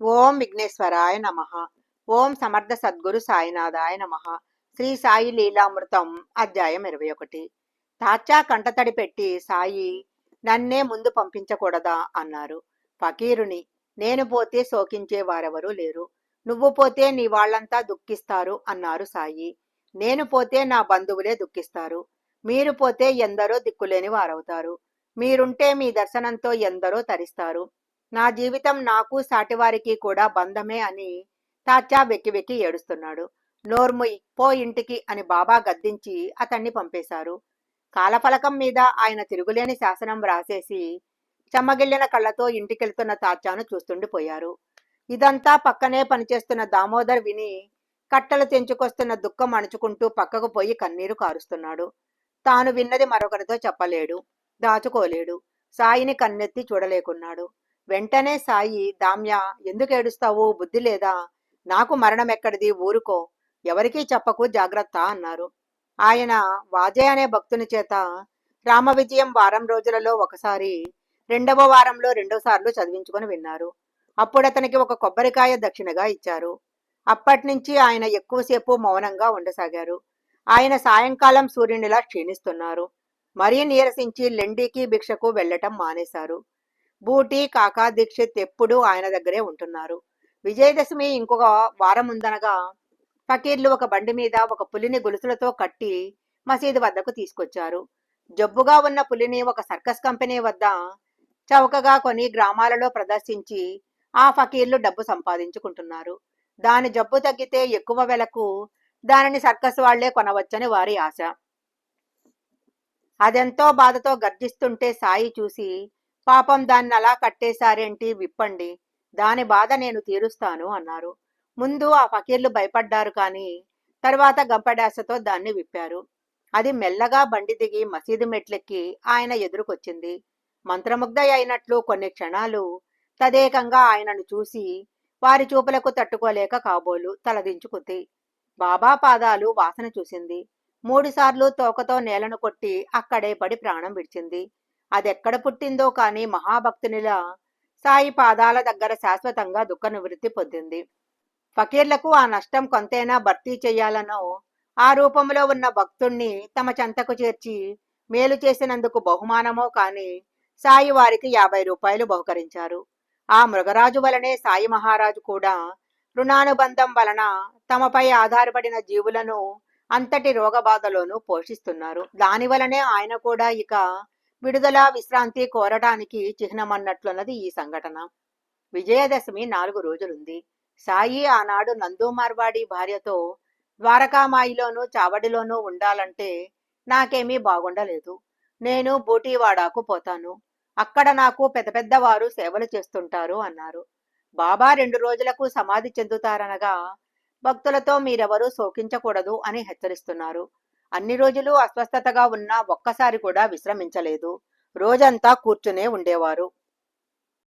ఓం విఘ్నేశ్వరాయ నమ. ఓం సమర్థ సద్గురు సాయినాథాయ నమ. శ్రీ సాయి లీలామృతం అధ్యాయం ఇరవై ఒకటి. తాచా కంటతడి పెట్టి సాయి నన్నే ముందు పంపించకూడదా? అన్నారు. ఫకీరుని నేను పోతే శోకించే వారెవరూ లేరు. నువ్వు పోతే నీ వాళ్ళంతా దుఃఖిస్తారు అన్నారు సాయి. నేను పోతే నా బంధువులే దుఃఖిస్తారు. మీరు పోతే ఎందరో దిక్కులేని వారవుతారు. మీరుంటే మీ దర్శనంతో ఎందరో తరిస్తారు. నా జీవితం నాకు సాటివారికి కూడా బంధమే అని తాచా వెక్కి వెక్కి ఏడుస్తున్నాడు. నోర్ముయ్ పో ఇంటికి అని బాబా గద్దించి అతన్ని పంపేశారు. కాలఫలకం మీద ఆయన తిరుగులేని శాసనం వ్రాసేసి చెమ్మగిల్లిన కళ్ళతో ఇంటికెళ్తున్న తాచాను చూస్తుండిపోయారు ఇదంతా పక్కనే పనిచేస్తున్న దామోదర్ విని కట్టలు తెంచుకొస్తున్న దుఃఖం అణుచుకుంటూ పక్కకు పోయి కన్నీరు కారుస్తున్నాడు. తాను విన్నది మరొకరితో చెప్పలేడు దాచుకోలేడు సాయిని కన్నెత్తి చూడలేకున్నాడు. వెంటనే సాయి దామ్య ఎందుకు ఏడుస్తావు? బుద్ధి లేదా? నాకు మరణం ఎక్కడిది? ఊరుకో. ఎవరికీ చెప్పకు. జాగ్రత్త అన్నారు. ఆయన వాజే అనే భక్తుని చేత రామ విజయం వారం రోజులలో ఒకసారి రెండవ వారంలో రెండోసార్లు చదివించుకొని విన్నారు. అప్పుడు అతనికి ఒక కొబ్బరికాయ దక్షిణగా ఇచ్చారు. అప్పటినుంచి ఆయన ఎక్కువసేపు మౌనంగా ఉండసాగారు. ఆయన సాయంకాలం సూర్యునిలా క్షీణిస్తున్నారు. మరీ నీరసించి లెండికి భిక్షకు వెళ్ళటం మానేశారు. బూటీ కాకా దీక్షిత్ ఎప్పుడూ ఆయన దగ్గరే ఉంటున్నారు. విజయదశమి ఇంకొక వారం ఉందనగా ఫకీర్లు ఒక బండి మీద ఒక పులిని గొలుసులతో కట్టి మసీదు వద్దకు తీసుకొచ్చారు. జబ్బుగా ఉన్న పులిని ఒక సర్కస్ కంపెనీ వద్ద చౌకగా కొని గ్రామాలలో ప్రదర్శించి ఆ ఫకీర్లు డబ్బు సంపాదించుకుంటున్నారు. దాని జబ్బు తగ్గితే ఎక్కువ వెలకు దానిని సర్కస్ వాళ్ళే కొనవచ్చని వారి ఆశ. అదెంతో బాధతో గర్జిస్తుంటే సాయి చూసి పాపం దాన్ని అలా కట్టేశారేంటి విప్పండి. దాని బాధ నేను తీరుస్తాను అన్నారు. ముందు ఆ ఫకీర్లు భయపడ్డారు కానీ తర్వాత గంపడాసతో దాన్ని విప్పారు. అది మెల్లగా బండి దిగి మసీదు మెట్లెక్కి ఆయన ఎదురుకొచ్చింది. మంత్రముగ్ధ అయినట్లు కొన్ని క్షణాలు తదేకంగా ఆయనను చూసి వారి చూపులకు తట్టుకోలేక కాబోలు తలదించుకుంది బాబా పాదాలు వాసన చూసింది. మూడుసార్లు తోకతో నేలను కొట్టి అక్కడే పడి ప్రాణం విడిచింది. అదెక్కడ పుట్టిందో కాని మహాభక్తునిలా సాయి పాదాల దగ్గర శాశ్వతంగా దుఃఖ నివృత్తి పొందింది. ఫకీర్లకు ఆ నష్టం కొంతైనా భర్తీ చేయాలనో ఆ రూపంలో ఉన్న భక్తుణ్ణి తమ చెంతకు చేర్చి మేలు చేసినందుకు బహుమానమో కాని సాయి వారికి యాభై రూపాయలు బహుకరించారు. ఆ మృగరాజు వలనే సాయి మహారాజు కూడా రుణానుబంధం వలన తమపై ఆధారపడిన జీవులను అంతటి రోగబాధలోనూ పోషిస్తున్నారు. దాని వలనే ఆయన కూడా ఇక విడుదల విశ్రాంతి కోరటానికి చిహ్నమన్నట్లున్నది ఈ సంఘటన. విజయదశమి నాలుగు రోజులుంది. సాయి ఆనాడు నందు మార్వాడి భార్యతో ద్వారకామాయిలోనూ చావడిలోనూ ఉండాలంటే నాకేమీ బాగుండలేదు. నేను బూటీవాడాకు పోతాను. అక్కడ నాకు పెద్ద పెద్దవారు సేవలు చేస్తుంటారు అన్నారు. బాబా రెండు రోజులకు సమాధి చెందుతారనగా భక్తులతో మీరెవరూ శోకించకూడదు అని హెచ్చరిస్తున్నారు. అన్ని రోజులు అస్వస్థతగా ఉన్నా ఒక్కసారి కూడా విశ్రమించలేదు. రోజంతా కూర్చునే ఉండేవారు.